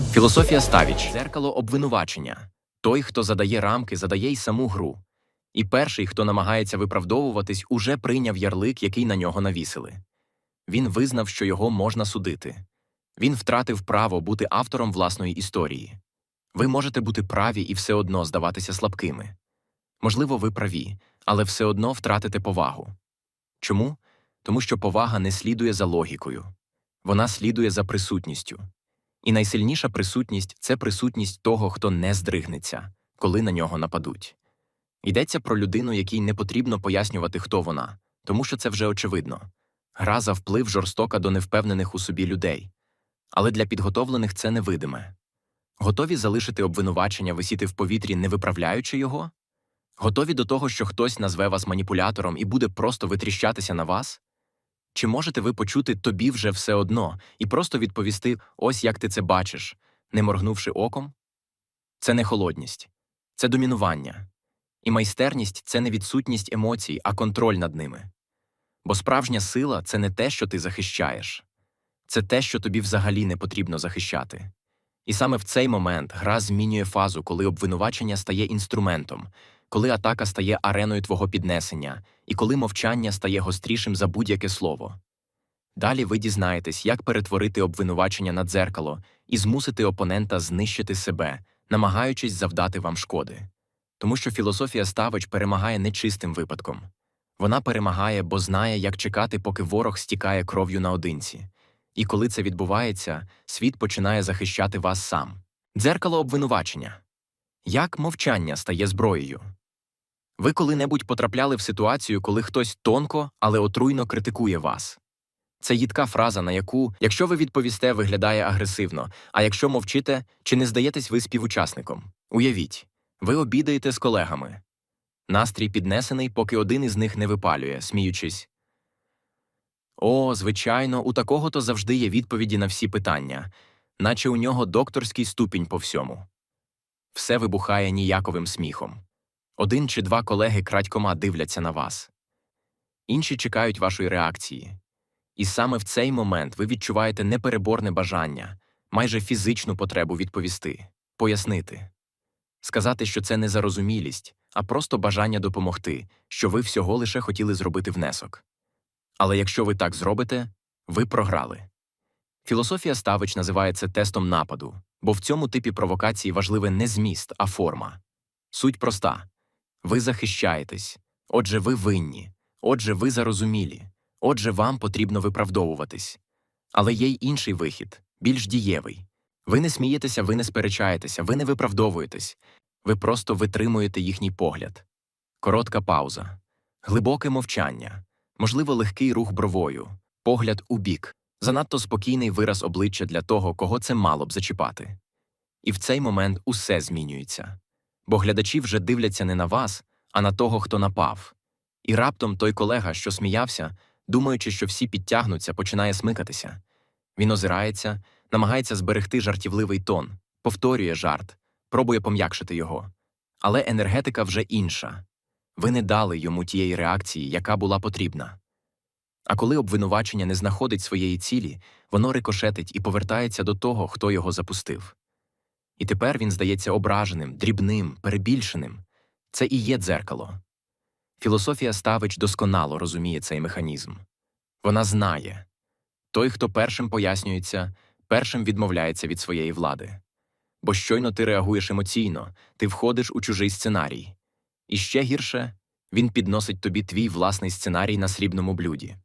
Філософія Ставіч дзеркало обвинувачення. Той, хто задає рамки, задає й саму гру. І перший, хто намагається виправдовуватись, уже прийняв ярлик, який на нього навісили. Він визнав, що його можна судити. Він втратив право бути автором власної історії. Ви можете бути праві і все одно здаватися слабкими. Можливо, ви праві, але все одно втратите повагу. Чому? Тому що повага не слідує за логікою, вона слідує за присутністю. І найсильніша присутність це присутність того, хто не здригнеться, коли на нього нападуть. Йдеться про людину, якій не потрібно пояснювати, хто вона, тому що це вже очевидно. Гра за вплив жорстока до невпевнених у собі людей. Але для підготовлених це невидиме. Готові залишити обвинувачення висіти в повітрі, не виправляючи його? Готові до того, що хтось назве вас маніпулятором і буде просто витріщатися на вас? Чи можете ви почути тобі вже все одно і просто відповісти ось як ти це бачиш, не моргнувши оком? Це не холодність, це домінування. І майстерність це не відсутність емоцій, а контроль над ними. Бо справжня сила це не те, що ти захищаєш, це те, що тобі взагалі не потрібно захищати. І саме в цей момент гра змінює фазу, коли обвинувачення стає інструментом, коли атака стає ареною твого піднесення, і коли мовчання стає гострішим за будь-яке слово. Далі ви дізнаєтесь, як перетворити обвинувачення на дзеркало і змусити опонента знищити себе, намагаючись завдати вам шкоди. Тому що філософія ставич перемагає нечистим випадком. Вона перемагає, бо знає, як чекати, поки ворог стікає кров'ю наодинці. І коли це відбувається, світ починає захищати вас сам. Дзеркало обвинувачення. Як мовчання стає зброєю? Ви коли-небудь потрапляли в ситуацію, коли хтось тонко, але отруйно критикує вас. Це їдка фраза, на яку, якщо ви відповісте, виглядає агресивно, а якщо мовчите, чи не здаєтесь ви співучасником? Уявіть, ви обідаєте з колегами. Настрій піднесений, поки один із них не випалює, сміючись. О, звичайно, у такого то завжди є відповіді на всі питання, наче у нього докторський ступінь по всьому. Все вибухає ніяковим сміхом. Один чи два колеги крадькома дивляться на вас. Інші чекають вашої реакції. І саме в цей момент ви відчуваєте непереборне бажання, майже фізичну потребу відповісти, пояснити, сказати, що це не зарозумілість, а просто бажання допомогти, що ви всього лише хотіли зробити внесок. Але якщо ви так зробите, ви програли. Філософія Ставич називає це тестом нападу, бо в цьому типі провокації важливе не зміст, а форма. Суть проста ви захищаєтесь, отже, ви винні, отже, ви зарозумілі, отже, вам потрібно виправдовуватись. Але є й інший вихід, більш дієвий. Ви не смієтеся, ви не сперечаєтеся, ви не виправдовуєтесь, ви просто витримуєте їхній погляд. Коротка пауза, глибоке мовчання, можливо, легкий рух бровою, погляд у бік, занадто спокійний вираз обличчя для того, кого це мало б зачіпати. І в цей момент усе змінюється. Бо глядачі вже дивляться не на вас, а на того, хто напав. І раптом той колега, що сміявся, думаючи, що всі підтягнуться, починає смикатися. Він озирається, намагається зберегти жартівливий тон, повторює жарт, пробує пом'якшити його. Але енергетика вже інша. Ви не дали йому тієї реакції, яка була потрібна. А коли обвинувачення не знаходить своєї цілі, воно рикошетить і повертається до того, хто його запустив. І тепер він здається ображеним, дрібним, перебільшеним. Це і є дзеркало. Філософія Ставич досконало розуміє цей механізм. Вона знає той, хто першим пояснюється, першим відмовляється від своєї влади. Бо щойно ти реагуєш емоційно, ти входиш у чужий сценарій. І ще гірше він підносить тобі твій власний сценарій на срібному блюді.